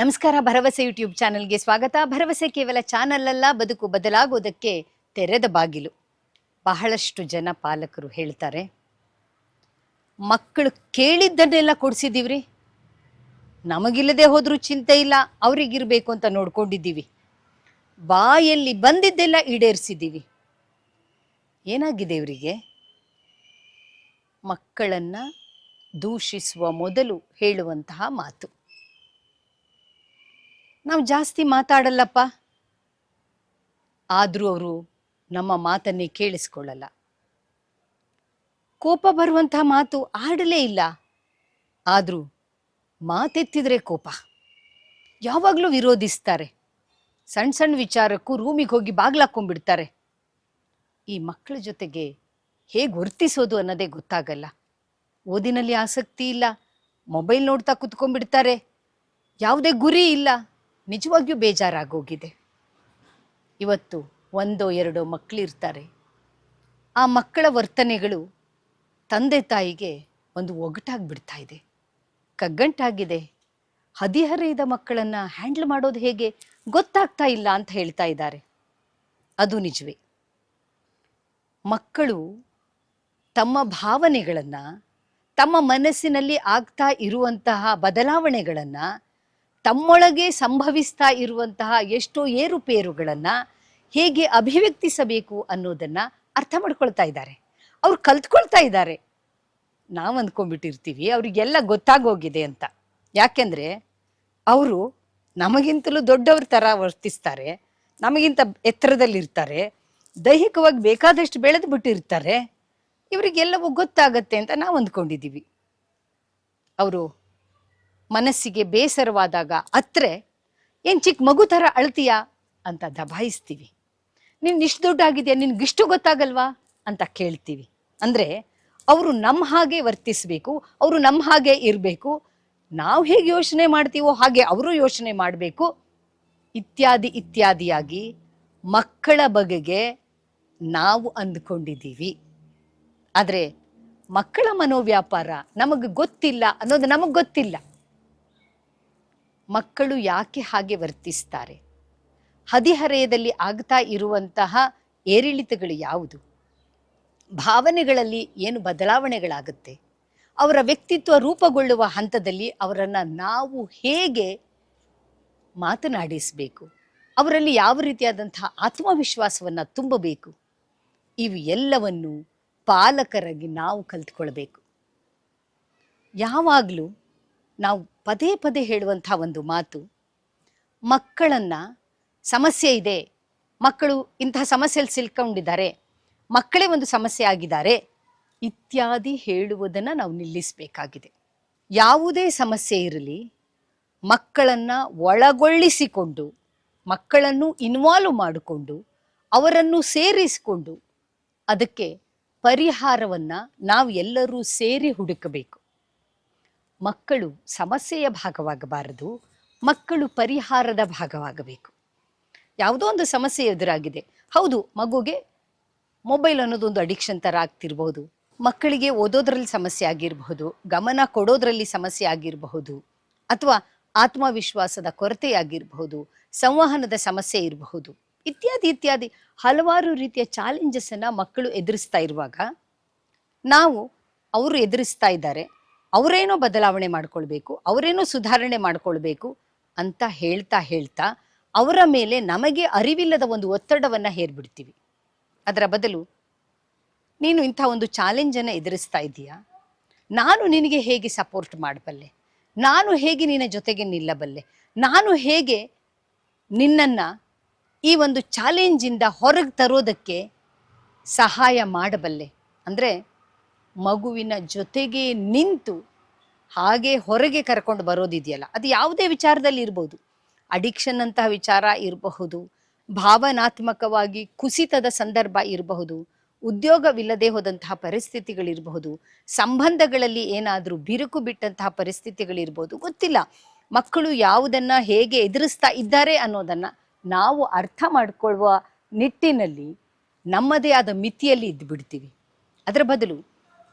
ನಮಸ್ಕಾರ, ಭರವಸೆ ಯೂಟ್ಯೂಬ್ ಚಾನೆಲ್ಗೆ ಸ್ವಾಗತ. ಭರವಸೆ ಕೇವಲ ಚಾನಲ್ ಅಲ್ಲ ಬದುಕು ಬದಲಾಗೋದಕ್ಕೆ ತೆರೆದ ಬಾಗಿಲು. ಬಹಳಷ್ಟು ಜನ ಪಾಲಕರು ಹೇಳ್ತಾರೆ, ಮಕ್ಕಳು ಕೇಳಿದ್ದನ್ನೆಲ್ಲ ಕೊಡಿಸಿದ್ದೀವ್ರಿ? ನಮಗಿಲ್ಲದೆ ಹೋದರೂ ಚಿಂತೆ ಇಲ್ಲ, ಅವರಿಗಿರಬೇಕು ಅಂತ ನೋಡ್ಕೊಂಡಿದ್ದೀವಿ. ಬಾಯಲ್ಲಿ ಬಂದಿದ್ದೆಲ್ಲ ಈಡೇರಿಸಿದ್ದೀವಿ. ಏನಾಗಿದೆ ಇವರಿಗೆ? ಮಕ್ಕಳನ್ನ ದೂಷಿಸುವ ಮೊದಲು ಹೇಳುವಂತಹ ಮಾತು. ನಾವು ಜಾಸ್ತಿ ಮಾತಾಡಲ್ಲಪ್ಪ. ಆದರೂ ಅವರು ನಮ್ಮ ಮಾತನ್ನೇ ಕೇಳಿಸ್ಕೊಳ್ಳಲ್ಲ. ಕೋಪ ಬರುವಂತಹ ಮಾತು ಆಡಲೇ ಇಲ್ಲ. ಆದರೂ ಮಾತೆತ್ತಿದ್ರೆ ಕೋಪ. ಯಾವಾಗಲೂ ವಿರೋಧಿಸ್ತಾರೆ. ಸಣ್ಣ ಸಣ್ಣ ವಿಚಾರಕ್ಕೂ ರೂಮಿಗೆ ಹೋಗಿ ಬಾಗ್ಲಾಕೊಂಡ್ಬಿಡ್ತಾರೆ. ಈ ಮಕ್ಕಳ ಜೊತೆಗೆ ಹೇಗೆ ವರ್ತಿಸೋದು ಅನ್ನೋದೇ ಗೊತ್ತಾಗಲ್ಲ. ಓದಿನಲ್ಲಿ ಆಸಕ್ತಿ ಇಲ್ಲ, ಮೊಬೈಲ್ ನೋಡ್ತಾ ಕುತ್ಕೊಂಡ್ಬಿಡ್ತಾರೆ. ಯಾವುದೇ ಗುರಿ ಇಲ್ಲ. ನಿಜವಾಗಿಯೂ ಬೇಜಾರಾಗೋಗಿದೆ. ಇವತ್ತು ಒಂದೋ ಎರಡೋ ಮಕ್ಕಳಿರ್ತಾರೆ ಆ ಮಕ್ಕಳ ವರ್ತನೆಗಳು ತಂದೆ ತಾಯಿಗೆ ಒಂದು ಒಗಟಾಗ್ಬಿಡ್ತಾ ಇದೆ. ಕಗ್ಗಂಟಾಗಿದೆ. ಹದಿಹರೆಯದ ಮಕ್ಕಳನ್ನು ಹ್ಯಾಂಡಲ್ ಮಾಡೋದು ಹೇಗೆ ಗೊತ್ತಾಗ್ತಾ ಇಲ್ಲ ಅಂತ ಹೇಳ್ತಾ ಇದ್ದಾರೆ. ಅದು ನಿಜವೇ. ಮಕ್ಕಳು ತಮ್ಮ ಭಾವನೆಗಳನ್ನು, ತಮ್ಮ ಮನಸ್ಸಿನಲ್ಲಿ ಆಗ್ತಾ ಇರುವಂತಹ ಬದಲಾವಣೆಗಳನ್ನು ತಮ್ಮೊಳಗೆ ಸಂಭವಿಸ್ತಾ ಇರುವಂತಹ ಎಷ್ಟೋ ಏರುಪೇರುಗಳನ್ನು ಹೇಗೆ ಅಭಿವ್ಯಕ್ತಿಸಬೇಕು ಅನ್ನೋದನ್ನು ಅರ್ಥ ಮಾಡ್ಕೊಳ್ತಾ ಇದ್ದಾರೆ. ಅವ್ರು ಕಲ್ತ್ಕೊಳ್ತಾ ಇದ್ದಾರೆ. ನಾವು ಅಂದ್ಕೊಂಡ್ಬಿಟ್ಟಿರ್ತೀವಿ, ಅವರಿಗೆಲ್ಲ ಗೊತ್ತಾಗೋಗಿದೆ ಅಂತ. ಯಾಕೆಂದರೆ ಅವರು ನಮಗಿಂತಲೂ ದೊಡ್ಡವ್ರ ಥರ ವರ್ತಿಸ್ತಾರೆ, ನಮಗಿಂತ ಎತ್ತರದಲ್ಲಿರ್ತಾರೆ, ದೈಹಿಕವಾಗಿ ಬೇಕಾದಷ್ಟು ಬೆಳೆದು ಬಿಟ್ಟಿರ್ತಾರೆ. ಇವರಿಗೆಲ್ಲವೂ ಗೊತ್ತಾಗತ್ತೆ ಅಂತ ನಾವು ಅಂದ್ಕೊಂಡಿದ್ದೀವಿ. ಅವರು ಮನಸ್ಸಿಗೆ ಬೇಸರವಾದಾಗ ಅತ್ರೆ, ಏನು ಚಿಕ್ಕ ಮಗು ಥರ ಅಳ್ತೀಯಾ? ಅಂತ ದಬಾಯಿಸ್ತೀವಿ. ನೀನು ಇಷ್ಟು ದುಡ್ಡಾಗಿದೆಯಾ ನಿನ್ಗಿಷ್ಟು ಗೊತ್ತಾಗಲ್ವಾ? ಅಂತ ಕೇಳ್ತೀವಿ. ಅಂದರೆ, ಅವರು ನಮ್ಮ ಹಾಗೆ ವರ್ತಿಸಬೇಕು, ಅವರು ನಮ್ಮ ಹಾಗೆ ಇರಬೇಕು, ನಾವು ಹೇಗೆ ಯೋಚನೆ ಮಾಡ್ತೀವೋ ಹಾಗೆ ಅವರು ಯೋಚನೆ ಮಾಡಬೇಕು. ಇತ್ಯಾದಿ, ಇತ್ಯಾದಿಯಾಗಿ ಮಕ್ಕಳ ಬಗೆಗೆ ನಾವು ಅಂದ್ಕೊಂಡಿದ್ದೀವಿ. ಆದರೆ, ಮಕ್ಕಳ ಮನೋವ್ಯಾಪಾರ ನಮಗೆ ಗೊತ್ತಿಲ್ಲ ಅನ್ನೋದು ನಮಗೆ ಗೊತ್ತಿಲ್ಲ. ಮಕ್ಕಳು ಯಾಕೆ ಹಾಗೆ ವರ್ತಿಸ್ತಾರೆ? ಹದಿಹರೆಯದಲ್ಲಿ ಆಗ್ತಾ ಇರುವಂತಹ ಏರಿಳಿತಗಳು ಯಾವುದು? ಭಾವನೆಗಳಲ್ಲಿ ಏನು ಬದಲಾವಣೆಗಳಾಗುತ್ತೆ? ಅವರ ವ್ಯಕ್ತಿತ್ವ ರೂಪುಗೊಳ್ಳುವ ಹಂತದಲ್ಲಿ ಅವರನ್ನು ನಾವು ಹೇಗೆ ಮಾತನಾಡಿಸಬೇಕು? ಅವರಲ್ಲಿ ಯಾವ ರೀತಿಯಾದಂತಹ ಆತ್ಮವಿಶ್ವಾಸವನ್ನು ತುಂಬಬೇಕು? ಇವು ಎಲ್ಲವನ್ನು ಪಾಲಕರಾಗಿ ನಾವು ಕಲ್ತ್ಕೊಳ್ಬೇಕು. ಯಾವಾಗಲೂ ನಾವು ಪದೇ ಪದೇ ಹೇಳುವಂಥ ಒಂದು ಮಾತು, ಮಕ್ಕಳನ್ನು ಸಮಸ್ಯೆ ಇದೆ, ಮಕ್ಕಳು ಇಂತಹ ಸಮಸ್ಯೆಯಲ್ಲಿ ಸಿಲ್ಕೊಂಡಿದ್ದಾರೆ, ಮಕ್ಕಳೇ ಒಂದು ಸಮಸ್ಯೆ ಆಗಿದ್ದಾರೆ ಇತ್ಯಾದಿ ಹೇಳುವುದನ್ನು ನಾವು ನಿಲ್ಲಿಸಬೇಕಾಗಿದೆ. ಯಾವುದೇ ಸಮಸ್ಯೆ ಇರಲಿ, ಮಕ್ಕಳನ್ನು ಒಳಗೊಳ್ಳಿಸಿಕೊಂಡು, ಮಕ್ಕಳನ್ನು ಇನ್ವಾಲ್ವ್ ಮಾಡಿಕೊಂಡು, ಅವರನ್ನು ಸೇರಿಸಿಕೊಂಡು ಅದಕ್ಕೆ ಪರಿಹಾರವನ್ನು ನಾವು ಎಲ್ಲರೂ ಸೇರಿ ಹುಡುಕಬೇಕು. ಮಕ್ಕಳು ಸಮಸ್ಯೆಯ ಭಾಗವಾಗಬಾರದು, ಮಕ್ಕಳು ಪರಿಹಾರದ ಭಾಗವಾಗಬೇಕು. ಯಾವುದೋ ಒಂದು ಸಮಸ್ಯೆ ಎದುರಾಗಿದೆ, ಹೌದು, ಮಗುಗೆ ಮೊಬೈಲ್ ಅನ್ನೋದೊಂದು ಅಡಿಕ್ಷನ್ ಥರ ಆಗ್ತಿರ್ಬೋದು, ಮಕ್ಕಳಿಗೆ ಓದೋದ್ರಲ್ಲಿ ಸಮಸ್ಯೆ ಆಗಿರಬಹುದು, ಗಮನ ಕೊಡೋದ್ರಲ್ಲಿ ಸಮಸ್ಯೆ ಆಗಿರಬಹುದು, ಅಥವಾ ಆತ್ಮವಿಶ್ವಾಸದ ಕೊರತೆಯಾಗಿರಬಹುದು ಸಂವಹನದ ಸಮಸ್ಯೆ ಇರಬಹುದು, ಇತ್ಯಾದಿ ಇತ್ಯಾದಿ ಹಲವಾರು ರೀತಿಯ ಚಾಲೆಂಜಸನ್ನು ಮಕ್ಕಳು ಎದುರಿಸ್ತಾ ಇರುವಾಗ, ನಾವು ಅವರು ಎದುರಿಸ್ತಾ ಇದ್ದಾರೆ. ಅವರೇನೋ ಬದಲಾವಣೆ ಮಾಡ್ಕೊಳ್ಬೇಕು, ಅವರೇನೋ ಸುಧಾರಣೆ ಮಾಡ್ಕೊಳ್ಬೇಕು ಅಂತ ಹೇಳ್ತಾ ಹೇಳ್ತಾ ಅವರ ಮೇಲೆ ನಮಗೆ ಅರಿವಿಲ್ಲದ ಒಂದು ಒತ್ತಡವನ್ನು ಹೇರ್ಬಿಡ್ತೀವಿ. ಅದರ ಬದಲು ನೀನು ಇಂಥ ಒಂದು ಚಾಲೆಂಜನ್ನು ಎದುರಿಸ್ತಾ ಇದ್ದೀಯಾ? ನಾನು ನಿನಗೆ ಹೇಗೆ ಸಪೋರ್ಟ್ ಮಾಡಬಲ್ಲೆ? ನಾನು ಹೇಗೆ ನಿನ್ನ ಜೊತೆಗೆ ನಿಲ್ಲಬಲ್ಲೆ? ನಾನು ಹೇಗೆ ನಿನ್ನನ್ನು ಈ ಒಂದು ಚಾಲೆಂಜಿಂದ ಹೊರಗೆ ತರೋದಕ್ಕೆ ಸಹಾಯ ಮಾಡಬಲ್ಲೆ? ಅಂದರೆ ಮಗುವಿನ ಜೊತೆಗೆ ನಿಂತು ಹಾಗೆ ಹೊರಗೆ ಕರ್ಕೊಂಡು ಬರೋದಿದೆಯಲ್ಲ, ಅದು ಯಾವುದೇ ವಿಚಾರದಲ್ಲಿ ಇರ್ಬೋದು. ಅಡಿಕ್ಷನ್ ಅಂತಹ ವಿಚಾರ ಇರಬಹುದು, ಭಾವನಾತ್ಮಕವಾಗಿ ಕುಸಿತದ ಸಂದರ್ಭ ಇರಬಹುದು, ಉದ್ಯೋಗವಿಲ್ಲದೆ ಹೋದಂತಹ ಪರಿಸ್ಥಿತಿಗಳಿರಬಹುದು ಸಂಬಂಧಗಳಲ್ಲಿ ಏನಾದರೂ ಬಿರುಕು ಬಿಟ್ಟಂತಹ ಪರಿಸ್ಥಿತಿಗಳಿರ್ಬೋದು ಗೊತ್ತಿಲ್ಲ. ಮಕ್ಕಳು ಯಾವುದನ್ನ ಹೇಗೆ ಎದುರಿಸ್ತಾ ಇದ್ದಾರೆ ಅನ್ನೋದನ್ನ ನಾವು ಅರ್ಥ ಮಾಡಿಕೊಳ್ಳುವ ನಿಟ್ಟಿನಲ್ಲಿ ನಮ್ಮದೇ ಆದ ಮಿತಿಯಲ್ಲಿ ಇದ್ದು ಬಿಡ್ತೀವಿ ಅದರ ಬದಲು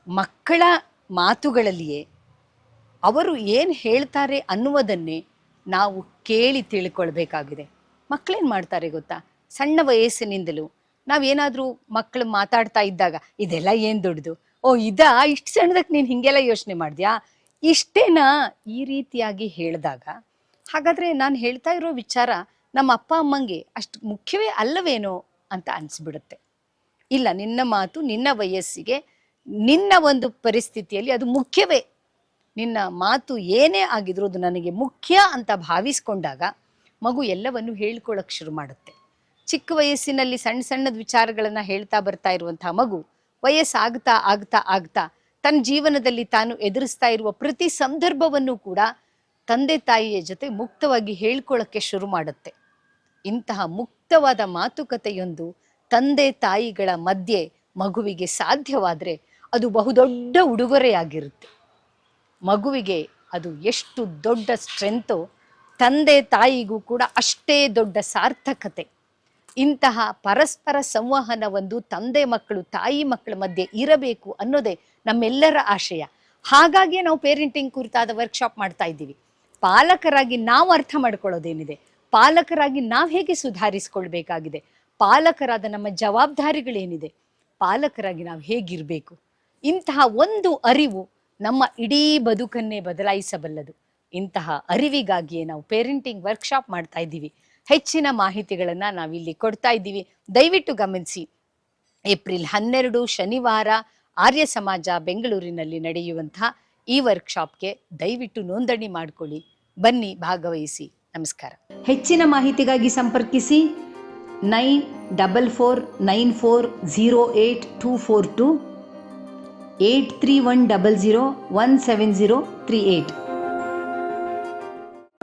ಮಕ್ಕಳ ಮಾತುಗಳಲ್ಲಿಯೇ ಅವರು ಏನು ಹೇಳ್ತಾರೆ ಅನ್ನುವುದನ್ನೇ ನಾವು ಕೇಳಿ ತಿಳ್ಕೊಳ್ಬೇಕಾಗಿದೆ. ಮಕ್ಕಳೇನು ಮಾಡ್ತಾರೆ ಗೊತ್ತಾ? ಸಣ್ಣ ವಯಸ್ಸಿನಿಂದಲೂ ನಾವೇನಾದರೂ ಮಕ್ಕಳು ಮಾತಾಡ್ತಾ ಇದ್ದಾಗ, ಇದೆಲ್ಲ ಏನು ದೊಡ್ಡದು? ಓ, ಇದಾ? ಇಷ್ಟು ಸಣ್ಣದಕ್ಕೆ ನೀನು ಹಿಂಗೆಲ್ಲ ಯೋಚನೆ ಮಾಡಿದ್ಯಾ? ಇಷ್ಟೇನಾ ಈ ರೀತಿಯಾಗಿ ಹೇಳಿದಾಗ, ಹಾಗಾದ್ರೆ ನಾನು ಹೇಳ್ತಾ ಇರೋ ವಿಚಾರ ನಮ್ಮ ಅಪ್ಪ ಅಮ್ಮಂಗೆ ಅಷ್ಟು ಮುಖ್ಯವೇ ಅಲ್ಲವೇನೋ ಅಂತ ಅನಿಸ್ಬಿಡುತ್ತೆ. ಇಲ್ಲ, ನಿನ್ನ ಮಾತು ನಿನ್ನ ವಯಸ್ಸಿಗೆ ನಿನ್ನ ಒಂದು ಪರಿಸ್ಥಿತಿಯಲ್ಲಿ ಅದು ಮುಖ್ಯವೇ. ನಿನ್ನ ಮಾತು ಏನೇ ಆಗಿದ್ರು ಅದು ನನಗೆ ಮುಖ್ಯ ಅಂತ ಭಾವಿಸ್ಕೊಂಡಾಗ ಮಗು ಎಲ್ಲವನ್ನು ಹೇಳ್ಕೊಳಕ್ ಶುರು ಮಾಡುತ್ತೆ. ಚಿಕ್ಕ ವಯಸ್ಸಿನಲ್ಲಿ ಸಣ್ಣ ಸಣ್ಣದ ವಿಚಾರಗಳನ್ನ ಹೇಳ್ತಾ ಬರ್ತಾ ಇರುವಂತಹ ಮಗು ವಯಸ್ಸಾಗ್ತಾ ಆಗ್ತಾ ಆಗ್ತಾ ತನ್ನ ಜೀವನದಲ್ಲಿ ತಾನು ಎದುರಿಸ್ತಾ ಇರುವ ಪ್ರತಿ ಸಂದರ್ಭವನ್ನು ಕೂಡ ತಂದೆ ತಾಯಿಯ ಜೊತೆ ಮುಕ್ತವಾಗಿ ಹೇಳ್ಕೊಳ್ಳೋಕ್ಕೆ ಶುರು ಮಾಡುತ್ತೆ. ಇಂತಹ ಮುಕ್ತವಾದ ಮಾತುಕತೆಯೊಂದು ತಂದೆ ತಾಯಿಗಳ ಮಧ್ಯೆ ಮಗುವಿಗೆ ಸಾಧ್ಯವಾದರೆ ಅದು ಬಹುದೊಡ್ಡ ಉಡುಗೊರೆಯಾಗಿರುತ್ತೆ. ಮಗುವಿಗೆ ಅದು ಎಷ್ಟು ದೊಡ್ಡ ಸ್ಟ್ರೆಂತೋ ತಂದೆ ತಾಯಿಗೂ ಕೂಡ ಅಷ್ಟೇ ದೊಡ್ಡ ಸಾರ್ಥಕತೆ. ಇಂತಹ ಪರಸ್ಪರ ಸಂವಹನ ಒಂದು ತಂದೆ ಮಕ್ಕಳು, ತಾಯಿ ಮಕ್ಕಳ ಮಧ್ಯೆ ಇರಬೇಕು ಅನ್ನೋದೇ ನಮ್ಮೆಲ್ಲರ ಆಶಯ. ಹಾಗಾಗಿ ನಾವು ಪೇರೆಂಟಿಂಗ್ ಕುರಿತಾದ ವರ್ಕ್ಶಾಪ್ ಮಾಡ್ತಾ ಇದ್ದೀವಿ. ಪಾಲಕರಾಗಿ ನಾವು ಅರ್ಥ ಮಾಡ್ಕೊಳ್ಳೋದೇನಿದೆ? ಪಾಲಕರಾಗಿ ನಾವು ಹೇಗೆ ಸುಧಾರಿಸ್ಕೊಳ್ಬೇಕಾಗಿದೆ? ಪಾಲಕರಾದ ನಮ್ಮ ಜವಾಬ್ದಾರಿಗಳೇನಿದೆ? ಪಾಲಕರಾಗಿ ನಾವು ಹೇಗಿರಬೇಕು? ಇಂತಹ ಒಂದು ಅರಿವು ನಮ್ಮ ಇಡೀ ಬದುಕನ್ನೇ ಬದಲಾಯಿಸಬಲ್ಲದು. ಇಂತಹ ಅರಿವಿಗಾಗಿಯೇ ನಾವು ಪೇರೆಂಟಿಂಗ್ ವರ್ಕ್ಶಾಪ್ ಮಾಡ್ತಾ ಇದ್ದೀವಿ. ಹೆಚ್ಚಿನ ಮಾಹಿತಿಗಳನ್ನು ನಾವಿಲ್ಲಿ ಕೊಡ್ತಾ ಇದ್ದೀವಿ. ದಯವಿಟ್ಟು ಗಮನಿಸಿ, ಏಪ್ರಿಲ್ ಹನ್ನೆರಡು ಶನಿವಾರ ಆರ್ಯ ಸಮಾಜ ಬೆಂಗಳೂರಿನಲ್ಲಿ ನಡೆಯುವಂತಹ ಈ ವರ್ಕ್ಶಾಪ್ಗೆ ದಯವಿಟ್ಟು ನೋಂದಣಿ ಮಾಡಿಕೊಳ್ಳಿ. ಬನ್ನಿ, ಭಾಗವಹಿಸಿ. ನಮಸ್ಕಾರ. ಹೆಚ್ಚಿನ ಮಾಹಿತಿಗಾಗಿ ಸಂಪರ್ಕಿಸಿ. Nine double four nine four zero eight two four two. eight three one double zero one seven zero three eight